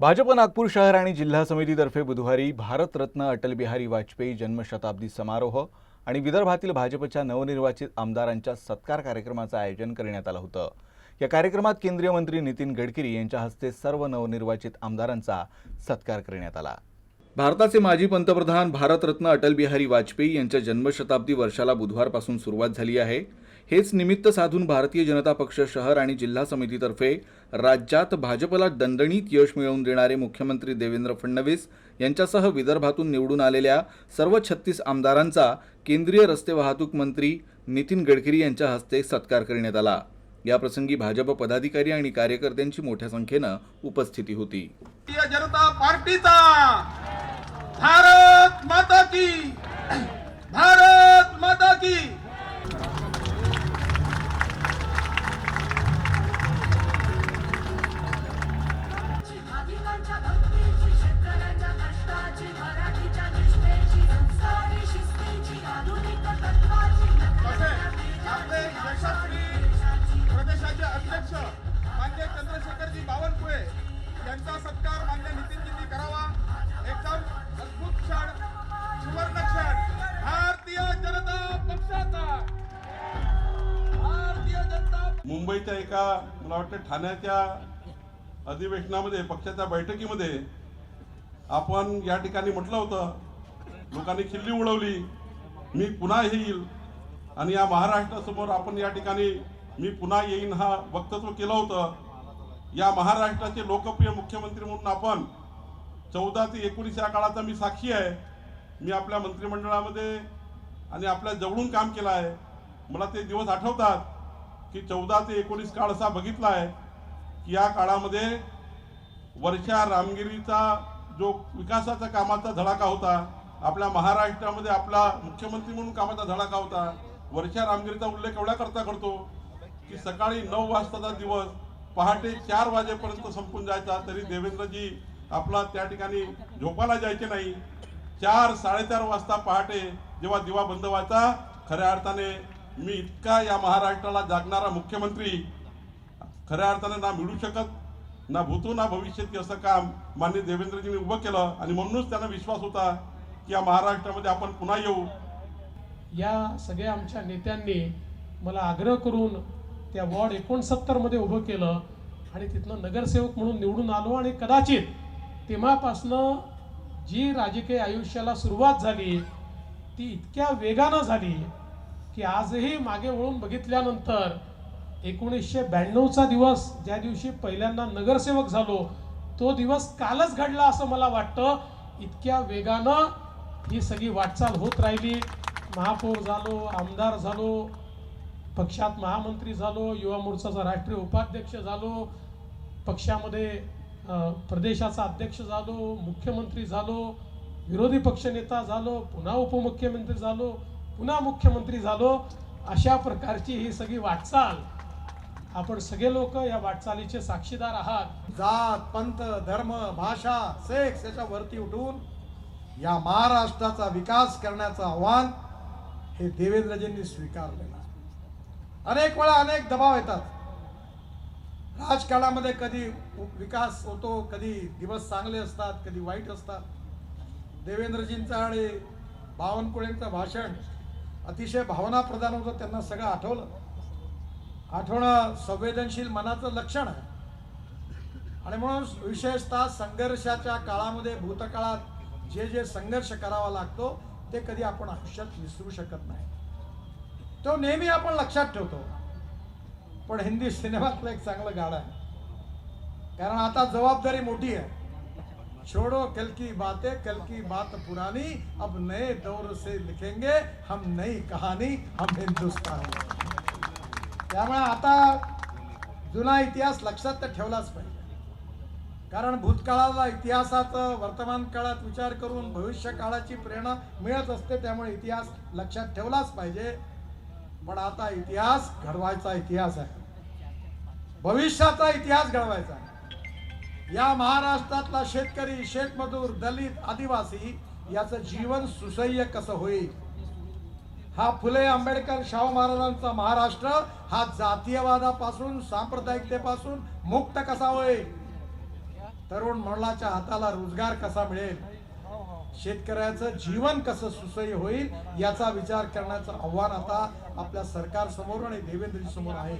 भाजप नागपूर शहर आणि जिल्हा समितीतर्फे बुधवारी भारतरत्न अटलबिहारी वाजपेयी जन्मशताब्दी समारोह आणि विदर्भातील भाजपच्या नवनिर्वाचित आमदारांच्या सत्कार कार्यक्रमाचं आयोजन करण्यात आलं होतं. या कार्यक्रमात केंद्रीय मंत्री नितीन गडकरी यांच्या हस्ते सर्व नवनिर्वाचित आमदारांचा सत्कार करण्यात आला. भारताचे माजी पंतप्रधान भारतरत्न अटल बिहारी वाजपेयी यांच्या जन्मशताब्दी वर्षाला बुधवारपासून सुरुवात झाली आहे. हेच निमित्त साधून भारतीय जनता पक्ष शहर आणि जिल्हा समितीतर्फे राज्यात भाजपला दणदणीत यश मिळवून देणारे मुख्यमंत्री देवेंद्र फडणवीस यांच्यासह विदर्भातून निवडून आलेल्या सर्व छत्तीस आमदारांचा केंद्रीय रस्ते वाहतूक मंत्री नितीन गडकरी यांच्या हस्ते सत्कार करण्यात आला. याप्रसंगी भाजप पदाधिकारी आणि कार्यकर्त्यांची मोठ्या संख्येनं उपस्थिती होती. भारतीय जनता पार्टीचा भारत माता की! आपले यशस्वी प्रदेशाचे अध्यक्ष मान्य चंद्रशेखरजी बावनकुळे यांचा सत्कार मान्य नितीनजींनी करावा. एकदम अद्भुत क्षण सुवर्ण क्षण. भारतीय जनता पक्षाचा. भारतीय जनता मुंबईच्या एका मला वाटतं ठाण्याच्या अधिवेशनामध्ये पक्षाच्या बैठकीमध्ये आपण या ठिकाणी म्हटलं होतं लोकांनी खिल्ली उडवली मी पुन्हा येईल. आणि या महाराष्ट्रासमोर आपण या ठिकाणी मी पुन्हा येईन हा वक्तव्य केलं होतं. या महाराष्ट्राचे लोकप्रिय मुख्यमंत्री म्हणून आपण चौदा ते एकोणीस या काळाचा मी साक्षी आहे. मी आपल्या मंत्रिमंडळामध्ये आणि आपल्या जवळून काम केलं आहे. मला ते दिवस आठवतात की चौदा ते एकोणीस काळ असा बघितला आहे की या काळामध्ये वर्षा रामगिरीचा जो विकासाचा कामाचा धडाका होता आपल्या महाराष्ट्रामध्ये आपला मुख्यमंत्री म्हणून कामाचा धडाका होता वर्षा रामगिरीचा उल्लेख एवढा करता करतो की सकाळी नऊ वाजताचा दिवस पहाटे चार वाजेपर्यंत संपून जायचा तरी देवेंद्रजी आपला त्या ठिकाणी झोपायला जायचे नाही. चार साडेचार वाजता पहाटे जेव्हा दिवा बंद व्हायचा खऱ्या अर्थाने मी इतका या महाराष्ट्राला जागणारा मुख्यमंत्री. खऱ्या अर्थाने ना मिळू शकत ना भूतो ना भविष्यात असं काम मान्य देवेंद्रजींनी उभं केलं. आणि म्हणूनच त्यांना विश्वास होता की या महाराष्ट्रामध्ये आपण पुन्हा येऊ. या सगळ्या आमच्या नेत्यांनी मला आग्रह करून त्या वॉर्ड एकोणसत्तरमध्ये उभं केलं आणि तिथनं नगरसेवक म्हणून निवडून आलो आणि कदाचित तेव्हापासनं जी राजकीय आयुष्याला सुरुवात झाली ती इतक्या वेगानं झाली की आजही मागे वळून बघितल्यानंतर एकोणीसशे ब्याण्णवचा दिवस ज्या दिवशी पहिल्यांदा नगरसेवक झालो तो दिवस कालच घडला असं मला वाटतं. इतक्या वेगानं ही सगळी वाटचाल होत राहिली. महापौर झालो आमदार झालो पक्षात महामंत्री झालो युवा मोर्चाचा राष्ट्रीय उपाध्यक्ष झालो पक्षामध्ये प्रदेशाचा अध्यक्ष झालो मुख्यमंत्री झालो विरोधी पक्षनेता झालो पुन्हा उपमुख्यमंत्री झालो पुन्हा मुख्यमंत्री झालो अशा प्रकारची ही सगळी वाटचाल. आपण सगळे लोक या वाटचालीचे साक्षीदार आहात. जात पंथ धर्म भाषा सेक्स याच्या वरती उठून या महाराष्ट्राचा विकास करण्याचं आव्हान हे देवेंद्रजींनी स्वीकारलेलं अनेक वेळा अनेक दबाव येतात. राजकारणामध्ये कधी विकास होतो कधी दिवस चांगले असतात कधी वाईट असतात. देवेंद्रजींचं आणि बावनकुळेंचं भाषण अतिशय भावनाप्रधान होतं त्यांना सगळं आठवलं. आठवणं संवेदनशील मनाचं लक्षण आहे. आणि म्हणून विशेषतः संघर्षाच्या काळामध्ये भूतकाळात जे जे संघर्ष करावा लागतो ते कधी आपण आयुष्यात विसरू शकत नाही. तो नेहमी आपण लक्षात ठेवतो. पण हिंदी सिनेमातलं एक चांगलं गाणं आहे. कारण आता जबाबदारी मोठी आहे. छोड़ो कल की बातें कल की बात पुरानी अब नए दौर से लिखेंगे हम नई कहानी हम हिंदुस्तान. त्यामुळे आता जुना इतिहास लक्षात तर ठेवलाच पाहिजे. कारण भूतकाळाला इतिहासाचं वर्तमान काळात विचार करून भविष्य काळाची प्रेरणा मिळत असते त्यामुळे इतिहास लक्षात ठेवलाच पाहिजे. पण आता इतिहास घडवायचा इतिहास आहे. भविष्याचा इतिहास घडवायचा आहे. या महाराष्ट्रातला शेतकरी शेतमजूर दलित आदिवासी याचं जीवन सुसह्य कसं होईल? हा फुले आंबेडकर शाहू महाराजांचा महाराष्ट्र हा जातीयवादापासून सांप्रदायिकतेपासून मुक्त कसा होईल? तरुण मंडळाच्या हाताला रोजगार कसा मिळेल? शेतकऱ्याचं जीवन कसं सुसह्य होईल याचा विचार करण्याचं आव्हान आता आपल्या सरकार समोर आणि देवेंद्रजी समोर आहे.